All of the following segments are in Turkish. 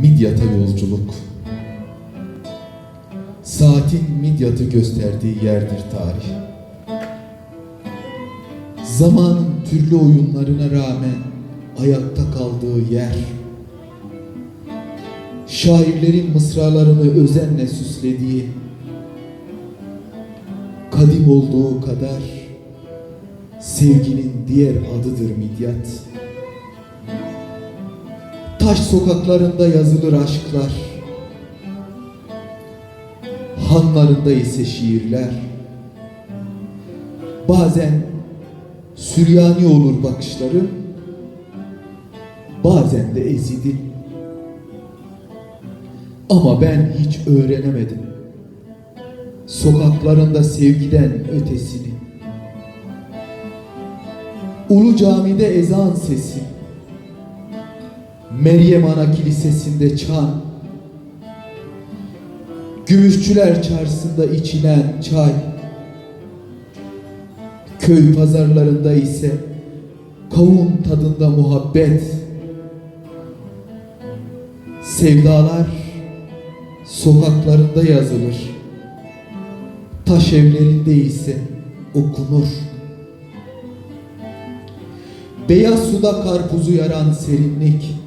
Midyat'a yolculuk. Saatin Midyat'ı gösterdiği yerdir tarih. Zamanın türlü oyunlarına rağmen ayakta kaldığı yer. Şairlerin mısralarını özenle süslediği, kadim olduğu kadar sevginin diğer adıdır Midyat. Taş sokaklarında yazılır aşklar. Hanlarında ise şiirler. Bazen Süryani olur bakışları, bazen de ezidi. Ama ben hiç öğrenemedim. Sokaklarında sevgiden ötesini. Ulu camide ezan sesi. Meryem Ana Kilisesi'nde çan, Gümüşçüler Çarşısı'nda içilen çay, köy pazarlarında ise kavun tadında muhabbet, sevdalar sokaklarında yazılır, taş evlerinde ise okunur. Beyaz suda karpuzu yaran serinlik,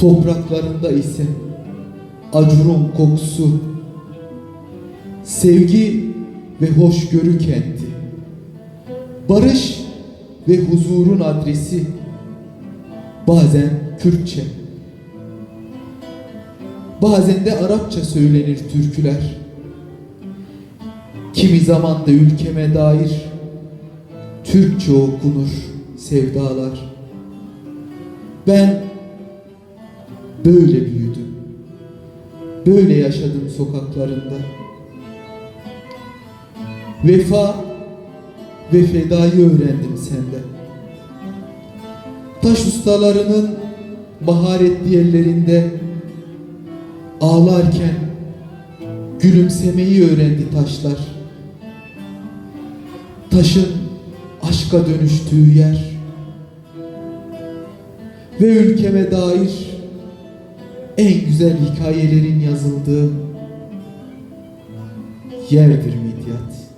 topraklarında ise acurun kokusu, sevgi ve hoşgörü kenti, barış ve huzurun adresi, bazen Kürtçe, bazen de Arapça söylenir türküler. Kimi zaman da ülkeme dair Türkçe okunur sevdalar. Ben böyle büyüdüm. Böyle yaşadım sokaklarında. Vefa ve fedayı öğrendim senden. Taş ustalarının maharetli ellerinde ağlarken gülümsemeyi öğrendi taşlar. Taşın aşka dönüştüğü yer ve ülkeme dair en güzel hikayelerin yazıldığı yerdir Midyat.